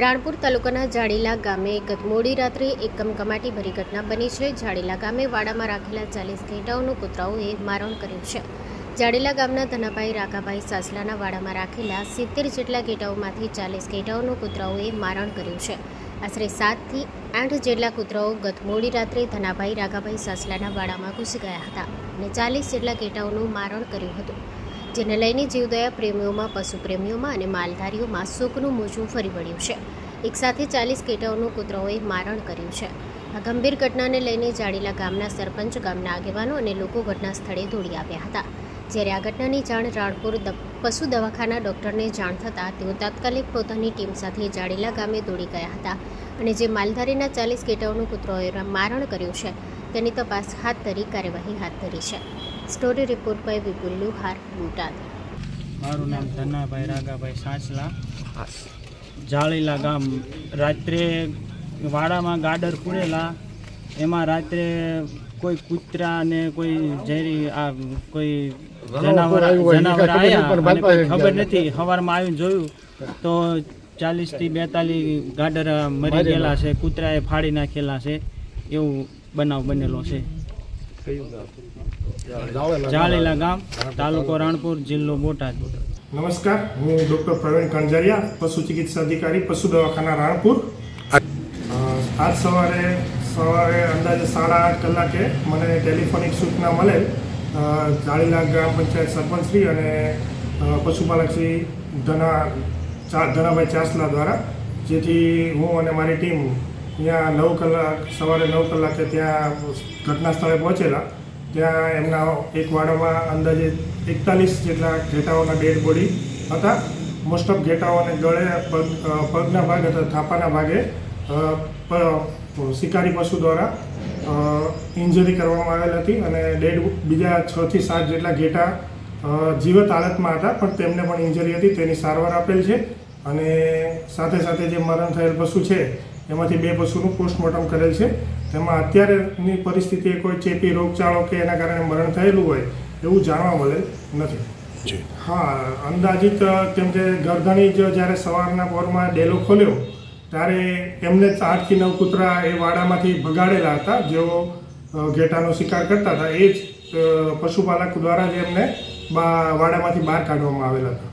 રાણપુર તાલુકાના જાડીલા ગામે ગત મોડી રાત્રે એક કમકમાટી ભરી ઘટના બની છે. જાડીલા ગામે વાડામાં રાખેલા ચાલીસ ઘેટાઓનું કૂતરાઓએ મારણ કર્યું છે. જાડીલા ગામના ધનાભાઈ રાકાભાઈ સાસલાના વાડામાં રાખેલા સિત્તેર જેટલા ઘેટાઓમાંથી ચાલીસ ઘેટાઓનું કૂતરાઓએ મારણ કર્યું છે. આશરે સાતથી આઠ જેટલા કૂતરાઓ ગત મોડી રાત્રે ધનાભાઈ રાકાભાઈ સાસલાના વાડામાં ઘૂસી ગયા હતા અને ચાલીસ જેટલા ઘેટાઓનું મારણ કર્યું હતું. જેને લઈને જીવદયા પ્રેમીઓમાં પશુ પ્રેમીઓમાં અને માલધારીઓમાં શોકનું મોજું ફરી વળ્યું છે. એક સાથે ચાલીસ કેટાઓનું કૂતરાઓએ મારણ કર્યું છે. આ ગંભીર ઘટનાને લઈને જાડીલા ગામના સરપંચ, ગામના આગેવાનો અને લોકો ઘટના સ્થળે દોડી આવ્યા હતા. જ્યારે આ ઘટનાની જાણ રાણપુર પશુ દવાખાના ડોક્ટરને જાણ થતાં તેઓ તાત્કાલિક પોતાની ટીમ સાથે જાડીલા ગામે દોડી ગયા હતા અને જે માલધારીના ચાલીસ કેટાઓનું કૂતરાઓએ મારણ કર્યું છે, તેની તપાસ હાથ ધરી કાર્યવાહી હાથ ધરી છે. Story report by Vipul Luhar Botad મારું નામ ધનાભાઈ રાગાભાઈ સાંચલા જાળીલા ગામ રાત્રે વાડામાં ગાડર પૂરેલા. એમાં રાત્રે કોઈ કૂતરા ને કોઈ ઝેરી આ કોઈ જનાવર જનાવર આવ્યા ખબર નથી. સવારમાં આવીને જોયું તો ચાલીસથી બેતાલીસ ગાડર મરી ગયેલા છે કૂતરાએ ફાડી નાખેલા છે. એવું બનાવ બનેલો છે. જાળીલા ગામ તાલુકો રાણપુર જિલ્લો બોટાદ. નમસ્કાર હું ડૉક્ટર પ્રવીણ કંજારિયા પશુ ચિકિત્સા અધિકારી પશુ દવાખાના રાણપુર. આજ સવારે સવારે અંદાજે સાડા આઠ કલાકે મને ટેલિફોનિક સૂચના મળેલ અ, જાળીલા ગ્રામ પંચાયત સરપંચશ્રી અને પશુપાલક પશુપાલકશ્રી ધના ધનાભાઈ ચાસલા દ્વારા જેથી હું અને મારી ટીમ ત્યાં નવ કલાક, સવારે નવ કલાકે ત્યાં ઘટના સ્થળે પહોંચેલા. ત્યાં એમના એક વાડામાં અંદાજે એકતાલીસ જેટલા ઘેટાઓના ડેડ બોડી હતા. મોસ્ટ ઓફ ઘેટાઓને ગળે, પગ પગના ભાગે અથવા થાપાના ભાગે શિકારી પશુ દ્વારા ઇન્જરી કરવામાં આવેલ હતી અને ડેડ બીજા છથી સાત જેટલા ઘેટા જીવત હાલતમાં હતા, પણ તેમને પણ ઇન્જરી હતી. તેની સારવાર આપેલ છે. અને સાથે સાથે જે મરણ થયેલ પશુ છે એમાંથી બે પશુનું પોસ્ટમોર્ટમ કરેલ છે. તેમાં અત્યારેની પરિસ્થિતિએ કોઈ ચેપી રોગચાળો કે એના કારણે મરણ થયેલું હોય એવું જાણવા મળેલ નથી. હા અંદાજિત કેમ કે ગરધણી જ જ્યારે સવારના પોરમાં ડેલો ખોલ્યો ત્યારે એમને આઠથી નવ કૂતરા એ વાડામાંથી ભગાડેલા હતા જેઓ ઘેટાનો શિકાર કરતા હતા. એ જ પશુપાલક દ્વારા જ એમને વાડામાંથી બહાર કાઢવામાં આવેલા હતા.